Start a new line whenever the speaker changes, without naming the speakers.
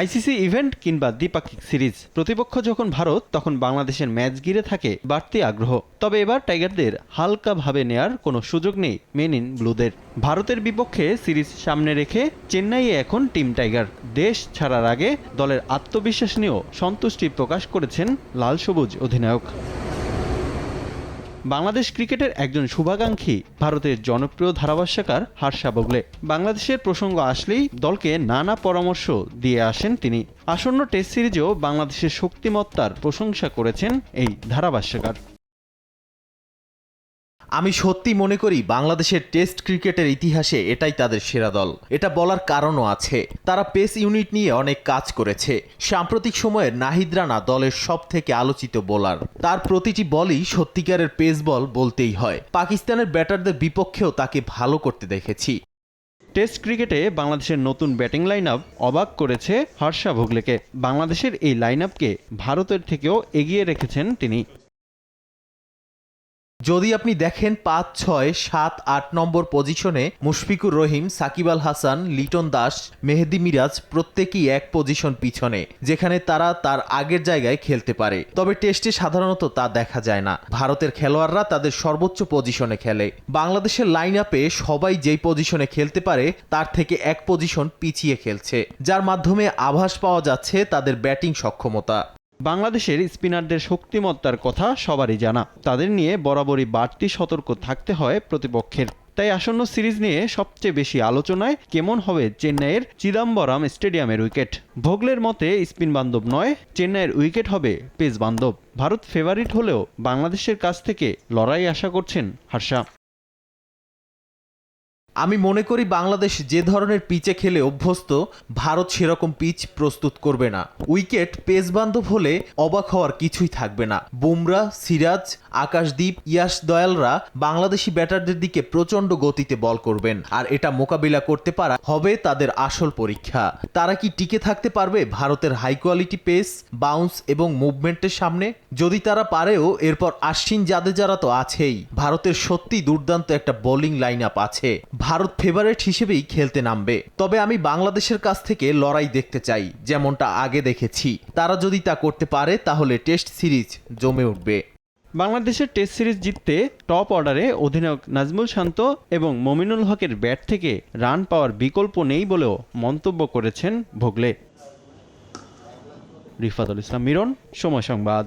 ICC event কিংবা দ্বিপাক্ষিক series. প্রতিপক্ষ যখন ভারত, তখন বাংলাদেশের ম্যাচ ঘিরে থাকে বাড়তি আগ্রহ। তবে এবার টাইগারদের হালকাভাবে নেয়ার কোনো সুযোগ নেই মেন ইন ব্লুদের। ভারতের বিপক্ষে সিরিজ সামনে রেখে চেন্নাইয়ে এখন টিম টাইগার। দেশ ছাড়ার আগে দলের আত্মবিশ্বাস নিয়েও সন্তুষ্টি প্রকাশ করেছেন লাল সবুজ অধিনায়ক। বাংলাদেশ ক্রিকেটের একজন শুভাকাঙ্ক্ষী, ভারতের জনপ্রিয় ধারাভাষ্যকার হার্ষা বগলে। বাংলাদেশের প্রসঙ্গ আসলেই দলকে নানা পরামর্শ দিয়ে আসেন তিনি। আসন্ন টেস্ট সিরিজেও বাংলাদেশের শক্তিমত্তার প্রশংসা করেছেন এই ধারাভাষ্যকার।
আমি সত্যি মনে করি বাংলাদেশের টেস্ট ক্রিকেটের ইতিহাসে এটাই তাদের সেরা দল। এটা বলার কারণও আছে। তারা পেস ইউনিট নিয়ে অনেক কাজ করেছে। সাম্প্রতিক সময়ে নাহিদ রানা দলের সব থেকে আলোচিত বোলার। তার প্রতিটি বলই সত্যিকারের পেস বল বলতেই হয়। পাকিস্তানের ব্যাটারদের বিপক্ষেও তাকে ভালো করতে দেখেছি।
টেস্ট ক্রিকেটে বাংলাদেশের নতুন ব্যাটিং লাইন আপ অবাক করেছে হর্ষা ভোগলেকে। বাংলাদেশের এই লাইন আপকে ভারতের থেকেও এগিয়ে রেখেছেন তিনি।
যদি আপনি দেখেন পাঁচ, ছয়, সাত, আট নম্বর পজিশনে মুশফিকুর রহিম, সাকিব আল হাসান, লিটন দাস, মেহেদি মিরাজ প্রত্যেকেই এক পজিশন পিছনে, যেখানে তারা তার আগের জায়গায় খেলতে পারে। তবে টেস্টে সাধারণত তা দেখা যায় না। ভারতের খেলোয়াড়রা তাদের সর্বোচ্চ পজিশনে খেলে। বাংলাদেশের লাইন আপে সবাই যেই পজিশনে খেলতে পারে, তার থেকে এক পজিশন পিছিয়ে খেলছে, যার মাধ্যমে আভাস পাওয়া যাচ্ছে তাদের ব্যাটিং সক্ষমতা।
বাংলাদেশের স্পিনারদের শক্তিমত্তার কথা সবারই জানা। তাদের নিয়ে বরাবরই বাড়তি সতর্ক থাকতে হয় প্রতিপক্ষের। তাই আসন্ন সিরিজ নিয়ে সবচেয়ে বেশি আলোচনায় কেমন হবে চেন্নাইয়ের চিদাম্বরম স্টেডিয়ামের উইকেট? ভোগলের মতে, স্পিন বান্ধব নয়, চেন্নাইয়ের উইকেট হবে পেস বান্ধব। ভারত ফেভারিট হলেও বাংলাদেশের কাছ থেকে লড়াই আশা করছেন হার্ষা
আমি মনে করি বাংলাদেশ যে ধরনের পিচে খেলে অভ্যস্ত, ভারত সেরকম পিচ প্রস্তুত করবে না। উইকেট পেস বান্ধব হলে অবাক হওয়ার কিছুই থাকবে না। বুমরা, সিরাজ, আকাশদীপ ইয়াস দয়ালরা বাংলাদেশি ব্যাটারদের দিকে প্রচণ্ড গতিতে বল করবেন। আর এটা মোকাবিলা করতে পারা হবে তাদের আসল পরীক্ষা। তারা কি টিকে থাকতে পারবে ভারতের হাই কোয়ালিটি পেস বাউন্স এবং মুভমেন্টের সামনে? যদি তারা পারেও, এরপর আশ্বিন জাদেজারা তো আছেই। ভারতের সত্যি দুর্দান্ত একটা বোলিং লাইন আপ আছে। ভারত ফেভারিট হিসেবেই খেলতে নামবে। তবে আমি বাংলাদেশের কাছ থেকে লড়াই দেখতে চাই, যেমনটা আগে দেখেছি। তারা যদি তা করতে পারে, তাহলে টেস্ট সিরিজ জমে উঠবে।
বাংলাদেশের টেস্ট সিরিজ জিততে টপ অর্ডারে অধিনায়ক নাজমুল শান্ত এবং মমিনুল হকের ব্যাট থেকে রান পাওয়ার বিকল্প নেই বলেও মন্তব্য করেছেন ভোগলে। রিফাতুল ইসলাম, মিরন, সময় সংবাদ।